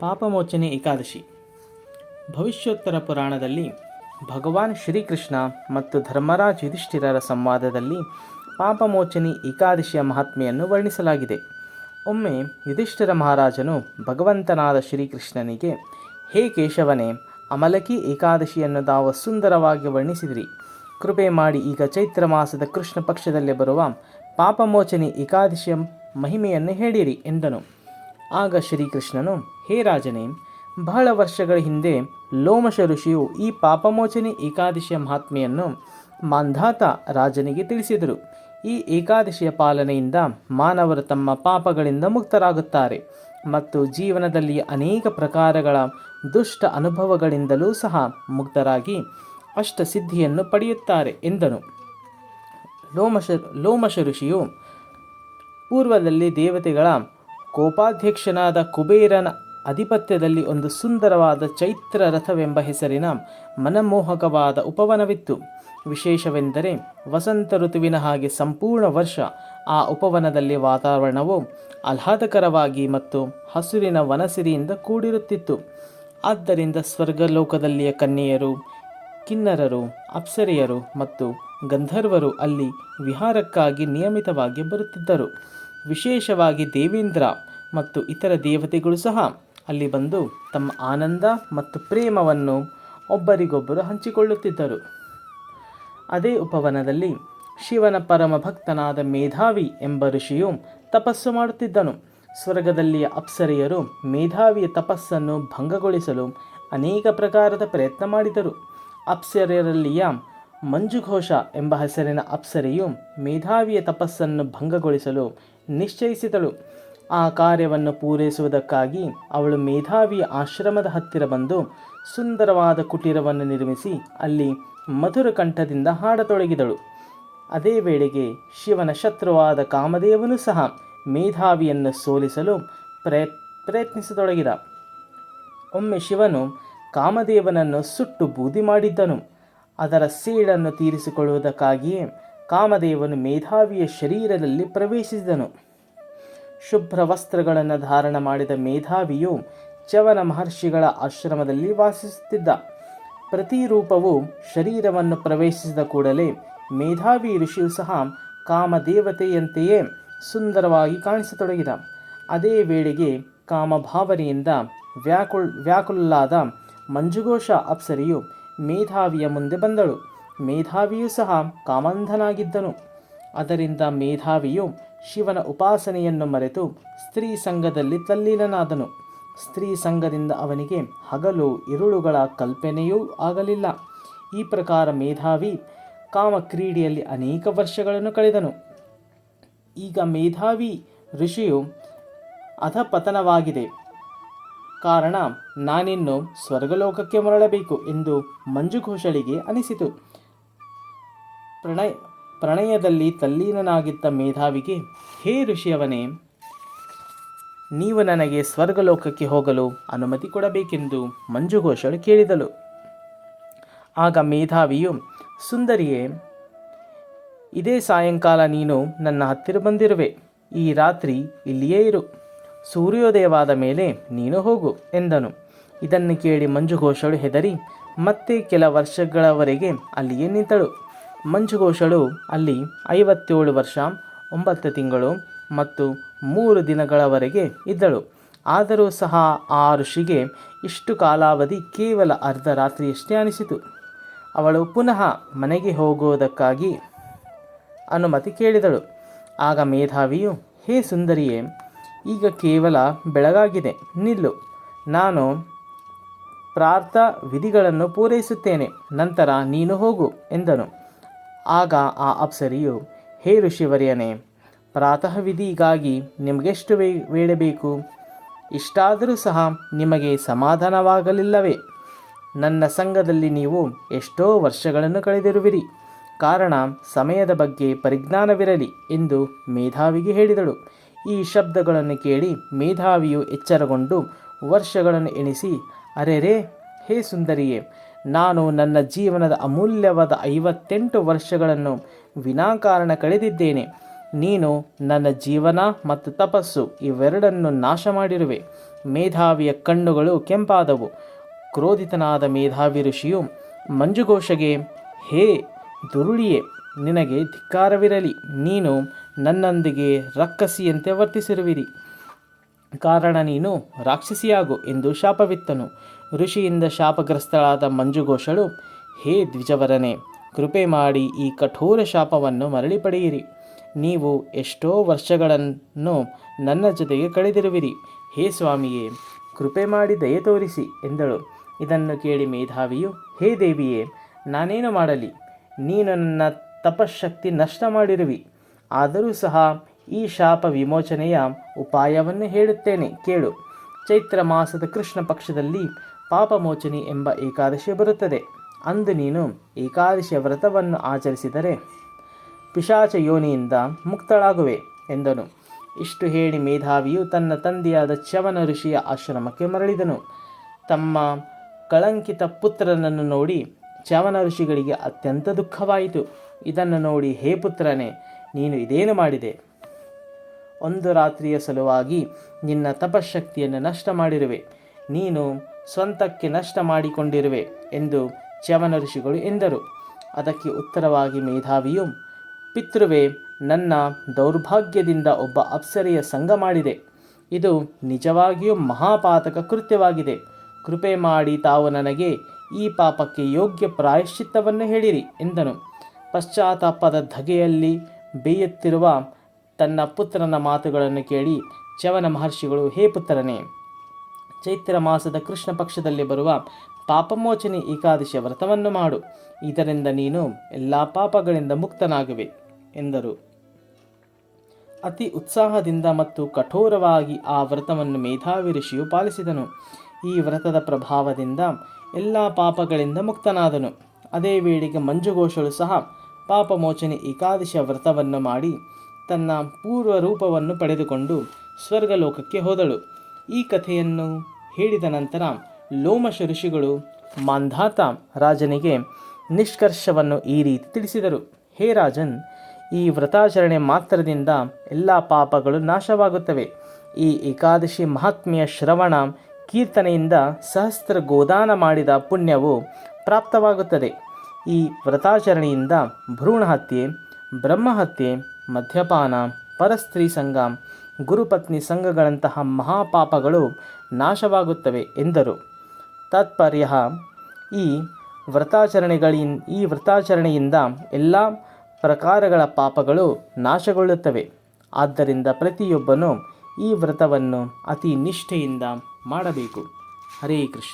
ಪಾಪಮೋಚನೆ ಏಕಾದಶಿ. ಭವಿಷ್ಯೋತ್ತರ ಪುರಾಣದಲ್ಲಿ ಭಗವಾನ್ ಶ್ರೀಕೃಷ್ಣ ಮತ್ತು ಧರ್ಮರಾಜ್ ಯುಧಿಷ್ಠಿರರ ಸಂವಾದದಲ್ಲಿ ಪಾಪಮೋಚನೆ ಏಕಾದಶಿಯ ಮಹಾತ್ಮೆಯನ್ನು ವರ್ಣಿಸಲಾಗಿದೆ. ಒಮ್ಮೆ ಯುಧಿಷ್ಠಿರ ಮಹಾರಾಜನು ಭಗವಂತನಾದ ಶ್ರೀಕೃಷ್ಣನಿಗೆ, ಹೇ ಕೇಶವನೇ, ಅಮಲಕಿ ಏಕಾದಶಿಯನ್ನು ತಾವು ಸುಂದರವಾಗಿ ವರ್ಣಿಸಿದಿರಿ. ಕೃಪೆ ಮಾಡಿ ಈಗ ಚೈತ್ರ ಮಾಸದ ಕೃಷ್ಣ ಪಕ್ಷದಲ್ಲಿ ಬರುವ ಪಾಪಮೋಚನೆ ಏಕಾದಶಿಯ ಮಹಿಮೆಯನ್ನು ಹೇಳಿರಿ ಎಂದನು. ಆಗ ಶ್ರೀಕೃಷ್ಣನು, ಹೇ ರಾಜನೇ, ಬಹಳ ವರ್ಷಗಳ ಹಿಂದೆ ಲೋಮಶ ಋಷಿಯು ಈ ಪಾಪಮೋಚನೆ ಏಕಾದಶಿಯ ಮಹಾತ್ಮೆಯನ್ನು ಮಾಂಧಾತ ರಾಜನಿಗೆ ತಿಳಿಸಿದರು. ಈ ಏಕಾದಶಿಯ ಪಾಲನೆಯಿಂದ ಮಾನವರು ತಮ್ಮ ಪಾಪಗಳಿಂದ ಮುಕ್ತರಾಗುತ್ತಾರೆ ಮತ್ತು ಜೀವನದಲ್ಲಿ ಅನೇಕ ಪ್ರಕಾರಗಳ ದುಷ್ಟ ಅನುಭವಗಳಿಂದಲೂ ಸಹ ಮುಕ್ತರಾಗಿ ಅಷ್ಟಸಿದ್ಧಿಯನ್ನು ಪಡೆಯುತ್ತಾರೆ, ಎಂದನು. ಲೋಮಶ ಲೋಮಶ ಋಷಿಯು ಪೂರ್ವದಲ್ಲಿ ದೇವತೆಗಳ ಕೋಪಾಧ್ಯಕ್ಷನಾದ ಕುಬೇರನ ಅಧಿಪತ್ಯದಲ್ಲಿ ಒಂದು ಸುಂದರವಾದ ಚೈತ್ರ ರಥವೆಂಬ ಹೆಸರಿನ ಮನಮೋಹಕವಾದ ಉಪವನವಿತ್ತು. ವಿಶೇಷವೆಂದರೆ ವಸಂತ ಋತುವಿನ ಹಾಗೆ ಸಂಪೂರ್ಣ ವರ್ಷ ಆ ಉಪವನದಲ್ಲಿ ವಾತಾವರಣವು ಆಹ್ಲಾದಕರವಾಗಿ ಮತ್ತು ಹಸುರಿನ ವನಸಿರಿಯಿಂದ ಕೂಡಿರುತ್ತಿತ್ತು. ಆದ್ದರಿಂದ ಸ್ವರ್ಗಲೋಕದಲ್ಲಿಯ ಕನ್ಯೆಯರು, ಕಿನ್ನರರು, ಅಪ್ಸರೆಯರು ಮತ್ತು ಗಂಧರ್ವರು ಅಲ್ಲಿ ವಿಹಾರಕ್ಕಾಗಿ ನಿಯಮಿತವಾಗಿ ಬರುತ್ತಿದ್ದರು. ವಿಶೇಷವಾಗಿ ದೇವೇಂದ್ರ ಮತ್ತು ಇತರ ದೇವತೆಗಳು ಸಹ ಅಲ್ಲಿ ಬಂದು ತಮ್ಮ ಆನಂದ ಮತ್ತು ಪ್ರೇಮವನ್ನು ಒಬ್ಬರಿಗೊಬ್ಬರು ಹಂಚಿಕೊಳ್ಳುತ್ತಿದ್ದರು. ಅದೇ ಉಪವನದಲ್ಲಿ ಶಿವನ ಪರಮ ಭಕ್ತನಾದ ಮೇಧಾವಿ ಎಂಬ ಋಷಿಯು ತಪಸ್ಸು ಮಾಡುತ್ತಿದ್ದನು. ಸ್ವರ್ಗದಲ್ಲಿಯ ಅಪ್ಸರೆಯರು ಮೇಧಾವಿಯ ತಪಸ್ಸನ್ನು ಭಂಗಗೊಳಿಸಲು ಅನೇಕ ಪ್ರಕಾರದ ಪ್ರಯತ್ನ ಮಾಡಿದರು. ಅಪ್ಸರೆಯರಲ್ಲಿಯ ಮಂಜುಘೋಷ ಎಂಬ ಹೆಸರಿನ ಅಪ್ಸರೆಯು ಮೇಧಾವಿಯ ತಪಸ್ಸನ್ನು ಭಂಗಗೊಳಿಸಲು ನಿಶ್ಚಯಿಸಿದಳು. ಆ ಕಾರ್ಯವನ್ನು ಪೂರೈಸುವುದಕ್ಕಾಗಿ ಅವಳು ಮೇಧಾವಿ ಆಶ್ರಮದ ಹತ್ತಿರ ಬಂದು ಸುಂದರವಾದ ಕುಟೀರವನ್ನು ನಿರ್ಮಿಸಿ ಅಲ್ಲಿ ಮಧುರ ಕಂಠದಿಂದ ಹಾಡತೊಡಗಿದಳು. ಅದೇ ವೇಳೆಗೆ ಶಿವನ ಶತ್ರುವಾದ ಕಾಮದೇವನು ಸಹ ಮೇಧಾವಿಯನ್ನು ಸೋಲಿಸಲು ಪ್ರಯತ್ ಪ್ರಯತ್ನಿಸತೊಡಗಿದ. ಒಮ್ಮೆ ಶಿವನು ಕಾಮದೇವನನ್ನು ಸುಟ್ಟು ಬೂದಿ ಮಾಡಿದ್ದನು. ಅದರ ಸೀಳನ್ನು ತೀರಿಸಿಕೊಳ್ಳುವುದಕ್ಕಾಗಿಯೇ ಕಾಮದೇವನು ಮೇಧಾವಿಯ ಶರೀರದಲ್ಲಿ ಪ್ರವೇಶಿಸಿದನು. ಶುಭ್ರ ವಸ್ತ್ರಗಳನ್ನು ಧಾರಣ ಮಾಡಿದ ಮೇಧಾವಿಯು ಚವನ ಮಹರ್ಷಿಗಳ ಆಶ್ರಮದಲ್ಲಿ ವಾಸಿಸುತ್ತಿದ್ದ. ಪ್ರತಿರೂಪವು ಶರೀರವನ್ನು ಪ್ರವೇಶಿಸಿದ ಕೂಡಲೇ ಮೇಧಾವಿ ಋಷಿಯು ಸಹ ಕಾಮದೇವತೆಯಂತೆಯೇ ಸುಂದರವಾಗಿ ಕಾಣಿಸತೊಡಗಿದ. ಅದೇ ವೇಳೆಗೆ ಕಾಮಭಾವನೆಯಿಂದ ವ್ಯಾಕುಲ್ ವ್ಯಾಕುಲಾದ ಮಂಜುಘೋಷ ಅಪ್ಸರಿಯು ಮೇಧಾವಿಯ ಮುಂದೆ ಬಂದಳು. ಮೇಧಾವಿಯೂ ಸಹ ಕಾಮಂಧನಾಗಿದ್ದನು. ಅದರಿಂದ ಮೇಧಾವಿಯು ಶಿವನ ಉಪಾಸನೆಯನ್ನು ಮರೆತು ಸ್ತ್ರೀ ಸಂಘದಲ್ಲಿ ತಲ್ಲೀನನಾದನು. ಸ್ತ್ರೀ ಸಂಘದಿಂದ ಅವನಿಗೆ ಹಗಲು, ಇರುಳುಗಳ ಕಲ್ಪನೆಯೂ ಆಗಲಿಲ್ಲ. ಈ ಪ್ರಕಾರ ಮೇಧಾವಿ ಕಾಮಕ್ರೀಡೆಯಲ್ಲಿ ಅನೇಕ ವರ್ಷಗಳನ್ನು ಕಳೆದನು. ಈಗ ಮೇಧಾವಿ ಋಷಿಯು ಅಧಪತನವಾಗಿದೆ. ಕಾರಣ, ನಾನಿನ್ನು ಸ್ವರ್ಗಲೋಕಕ್ಕೆ ಮರಳಬೇಕು ಎಂದು ಮಂಜುಘೋಷಳಿಗೆ ಅನಿಸಿತು. ಪ್ರಣಯ ಪ್ರಣಯದಲ್ಲಿ ತಲ್ಲೀನನಾಗಿದ್ದ ಮೇಧಾವಿಗೆ, ಹೇ ಋಷಿಯವನೇ, ನೀವು ನನಗೆ ಸ್ವರ್ಗಲೋಕಕ್ಕೆ ಹೋಗಲು ಅನುಮತಿ ಕೊಡಬೇಕೆಂದು ಮಂಜುಘೋಷಳು ಕೇಳಿದಳು. ಆಗ ಮೇಧಾವಿಯು, ಸುಂದರಿಯೇ, ಇದೇ ಸಾಯಂಕಾಲ ನೀನು ನನ್ನ ಹತ್ತಿರ ಬಂದಿರುವೆ. ಈ ರಾತ್ರಿ ಇಲ್ಲಿಯೇ ಇರು. ಸೂರ್ಯೋದಯವಾದ ಮೇಲೆ ನೀನು ಹೋಗು, ಎಂದನು. ಇದನ್ನು ಕೇಳಿ ಮಂಜುಘೋಷಳು ಹೆದರಿ ಮತ್ತೆ ಕೆಲ ವರ್ಷಗಳವರೆಗೆ ಅಲ್ಲಿಯೇ ನಿಂತಳು. ಮಂಜುಘೋಷಳು ಅಲ್ಲಿ ಐವತ್ತೇಳು ವರ್ಷ, ಒಂಬತ್ತು ತಿಂಗಳು ಮತ್ತು ಮೂರು ದಿನಗಳವರೆಗೆ ಇದ್ದಳು. ಆದರೂ ಸಹ ಆ ಋಷಿಗೆ ಇಷ್ಟು ಕಾಲಾವಧಿ ಕೇವಲ ಅರ್ಧ ರಾತ್ರಿಯಷ್ಟೇ ಅನಿಸಿತು. ಅವಳು ಪುನಃ ಮನೆಗೆ ಹೋಗುವುದಕ್ಕಾಗಿ ಅನುಮತಿ ಕೇಳಿದಳು. ಆಗ ಮೇಧಾವಿಯು, ಹೇ ಸುಂದರಿಯೇ, ಈಗ ಕೇವಲ ಬೆಳಗಾಗಿದೆ, ನಿಲ್ಲು. ನಾನು ಪ್ರಾರ್ಥ ವಿಧಿಗಳನ್ನು ಪೂರೈಸುತ್ತೇನೆ, ನಂತರ ನೀನು ಹೋಗು, ಎಂದನು. ಆಗ ಆ ಅಪ್ಸರಿಯು, ಹೇ ಋಷಿವರ್ಯನೇ ಪ್ರಾತಃ ವಿಧಿಗಾಗಿ ನಿಮಗೆಷ್ಟು ವೇ ವೇಳೆ ಬೇಕು ಇಷ್ಟಾದರೂ ಸಹ ನಿಮಗೆ ಸಮಾಧಾನವಾಗಲಿಲ್ಲವೇ? ನನ್ನ ಸಂಘದಲ್ಲಿ ನೀವು ಎಷ್ಟೋ ವರ್ಷಗಳನ್ನು ಕಳೆದಿರುವಿರಿ. ಕಾರಣ, ಸಮಯದ ಬಗ್ಗೆ ಪರಿಜ್ಞಾನವಿರಲಿ ಎಂದು ಮೇಧಾವಿಗೆ ಹೇಳಿದಳು. ಈ ಶಬ್ದಗಳನ್ನು ಕೇಳಿ ಮೇಧಾವಿಯು ಎಚ್ಚರಗೊಂಡು ವರ್ಷಗಳನ್ನು ಎಣಿಸಿ, ಅರೆರೇ, ಹೇ ಸುಂದರಿಯೇ ನಾನು ನನ್ನ ಜೀವನದ ಅಮೂಲ್ಯವಾದ ಐವತ್ತೆಂಟು ವರ್ಷಗಳನ್ನು ವಿನಾಕಾರಣ ಕಳೆದಿದ್ದೇನೆ. ನೀನು ನನ್ನ ಜೀವನ ಮತ್ತು ತಪಸ್ಸು ಇವೆರಡನ್ನು ನಾಶ ಮಾಡಿರುವೆ ಮೇಧಾವಿಯ ಕಣ್ಣುಗಳು ಕೆಂಪಾದವು. ಕ್ರೋಧಿತನಾದ ಮೇಧಾವಿ ಋಷಿಯು, ಮಂಜುಘೋಷಗೆ, ಹೇ ದುರುಳಿಯೇ, ನಿನಗೆ ಧಿಕ್ಕಾರವಿರಲಿ. ನೀನು ನನ್ನೊಂದಿಗೆ ರಕ್ಕಸಿಯಂತೆ ವರ್ತಿಸಿರುವಿರಿ. ಕಾರಣ ನೀನು ರಾಕ್ಷಸಿಯಾಗು ಎಂದು ಶಾಪವಿತ್ತನು. ಋಷಿಯಿಂದ ಶಾಪಗ್ರಸ್ತಳಾದ ಮಂಜುಘೋಷಳು, ಹೇ ದ್ವಿಜವರನೇ, ಕೃಪೆ ಮಾಡಿ ಈ ಕಠೋರ ಶಾಪವನ್ನು ಮರಳಿ ಪಡೆಯಿರಿ. ನೀವು ಎಷ್ಟೋ ವರ್ಷಗಳನ್ನು ನನ್ನ ಜೊತೆಗೆ ಕಳೆದಿರುವಿರಿ. ಹೇ ಸ್ವಾಮಿಯೇ, ಕೃಪೆ ಮಾಡಿ ದಯೆ ತೋರಿಸಿ, ಎಂದಳು. ಇದನ್ನು ಕೇಳಿ ಮೇಧಾವಿಯು, ಹೇ ದೇವಿಯೇ, ನಾನೇನು ಮಾಡಲಿ? ನೀನು ನನ್ನ ತಪಶಕ್ತಿ ನಷ್ಟ ಮಾಡಿರುವಿ. ಆದರೂ ಸಹ ಈ ಶಾಪ ವಿಮೋಚನೆಯ ಉಪಾಯವನ್ನು ಹೇಳುತ್ತೇನೆ, ಕೇಳು. ಚೈತ್ರ ಮಾಸದ ಕೃಷ್ಣ ಪಕ್ಷದಲ್ಲಿ ಪಾಪಮೋಚನಿ ಎಂಬ ಏಕಾದಶಿ ಬರುತ್ತದೆ. ಅಂದು ನೀನು ಏಕಾದಶಿಯ ವ್ರತವನ್ನು ಆಚರಿಸಿದರೆ ಪಿಶಾಚ ಯೋನಿಯಿಂದ ಮುಕ್ತಳಾಗುವೆ ಎಂದನು. ಇಷ್ಟು ಹೇಳಿ ಮೇಧಾವಿಯು ತನ್ನ ತಂದೆಯಾದ ಚವನ ಋಷಿಯ ಆಶ್ರಮಕ್ಕೆ ಮರಳಿದನು. ತಮ್ಮ ಕಳಂಕಿತ ಪುತ್ರನನ್ನು ನೋಡಿ ಚವನ ಋಷಿಗಳಿಗೆ ಅತ್ಯಂತ ದುಃಖವಾಯಿತು. ಇದನ್ನು ನೋಡಿ, ಹೇ ಪುತ್ರನೇ, ನೀನು ಇದೇನು ಮಾಡಿದೆ? ಒಂದು ರಾತ್ರಿಯ ಸಲುವಾಗಿ ನಿನ್ನ ತಪಶಕ್ತಿಯನ್ನು ನಷ್ಟ ಮಾಡಿರುವೆ. ನೀನು ಸ್ವಂತಕ್ಕೆ ನಷ್ಟ ಮಾಡಿಕೊಂಡಿರುವೆ ಎಂದು ಚ್ಯವನ ಋಷಿಗಳು ಎಂದರು. ಅದಕ್ಕೆ ಉತ್ತರವಾಗಿ ಮೇಧಾವಿಯು, ಪಿತೃವೇ, ನನ್ನ ದೌರ್ಭಾಗ್ಯದಿಂದ ಒಬ್ಬ ಅಪ್ಸರೆಯ ಸಂಘ ಮಾಡಿದೆ. ಇದು ನಿಜವಾಗಿಯೂ ಮಹಾಪಾತಕ ಕೃತ್ಯವಾಗಿದೆ. ಕೃಪೆ ಮಾಡಿ ತಾವು ನನಗೆ ಈ ಪಾಪಕ್ಕೆ ಯೋಗ್ಯ ಪ್ರಾಯಶ್ಚಿತ್ತವನ್ನು ಹೇಳಿರಿ ಎಂದನು. ಪಶ್ಚಾತ್ತಾಪದ ಧಗೆಯಲ್ಲಿ ಬೇಯುತ್ತಿರುವ ತನ್ನ ಪುತ್ರನ ಮಾತುಗಳನ್ನು ಕೇಳಿ ಚವನ ಮಹರ್ಷಿಗಳು, ಹೇ ಪುತ್ರನೇ, ಚೈತ್ರ ಮಾಸದ ಕೃಷ್ಣ ಪಕ್ಷದಲ್ಲಿ ಬರುವ ಪಾಪಮೋಚನೆ ಏಕಾದಶಿಯ ವ್ರತವನ್ನು ಮಾಡು. ಇದರಿಂದ ನೀನು ಎಲ್ಲ ಪಾಪಗಳಿಂದ ಮುಕ್ತನಾಗುವೆ ಎಂದರು. ಅತಿ ಉತ್ಸಾಹದಿಂದ ಮತ್ತು ಕಠೋರವಾಗಿ ಆ ವ್ರತವನ್ನು ಮೇಧಾವಿ ಋಷಿಯು ಪಾಲಿಸಿದನು. ಈ ವ್ರತದ ಪ್ರಭಾವದಿಂದ ಎಲ್ಲ ಪಾಪಗಳಿಂದ ಮುಕ್ತನಾದನು. ಅದೇ ವೇಳೆಗೆ ಮಂಜುಘೋಷಳು ಸಹ ಪಾಪಮೋಚನೆ ಏಕಾದಶಿಯ ವ್ರತವನ್ನು ಮಾಡಿ ತನ್ನ ಪೂರ್ವ ರೂಪವನ್ನು ಪಡೆದುಕೊಂಡು ಸ್ವರ್ಗಲೋಕಕ್ಕೆ ಹೋದಳು. ಈ ಕಥೆಯನ್ನು ಹೇಳಿದ ನಂತರ ಲೋಮಶ ಋಷಿಗಳು ಮಾಂಧಾತ ರಾಜನಿಗೆ ನಿಷ್ಕರ್ಷವನ್ನು ಈ ರೀತಿ ತಿಳಿಸಿದರು. ಹೇ ರಾಜನ್, ಈ ವ್ರತಾಚರಣೆ ಮಾತ್ರದಿಂದ ಎಲ್ಲ ಪಾಪಗಳು ನಾಶವಾಗುತ್ತವೆ. ಈ ಏಕಾದಶಿ ಮಹಾತ್ಮೆಯ ಶ್ರವಣ ಕೀರ್ತನೆಯಿಂದ ಸಹಸ್ರ ಗೋದಾನ ಮಾಡಿದ ಪುಣ್ಯವು ಪ್ರಾಪ್ತವಾಗುತ್ತದೆ. ಈ ವ್ರತಾಚರಣೆಯಿಂದ ಭ್ರೂಣಹತ್ಯೆ ಬ್ರಹ್ಮಹತ್ಯೆ ಮದ್ಯಪಾನ, ಪರಸ್ತ್ರೀ ಸಂಘ, ಗುರುಪತ್ನಿ ಸಂಘಗಳಂತಹ ಮಹಾಪಾಪಗಳು ನಾಶವಾಗುತ್ತವೆ ಎಂದರು. ತಾತ್ಪರ್ಯ, ಈ ವ್ರತಾಚರಣೆಗಳಿನ್, ಈ ವ್ರತಾಚರಣೆಯಿಂದ ಎಲ್ಲ ಪ್ರಕಾರಗಳ ಪಾಪಗಳು ನಾಶಗೊಳ್ಳುತ್ತವೆ. ಆದ್ದರಿಂದ ಪ್ರತಿಯೊಬ್ಬನು ಈ ವ್ರತವನ್ನು ಅತಿ ನಿಷ್ಠೆಯಿಂದ ಮಾಡಬೇಕು. ಹರೇ ಕೃಷ್ಣ.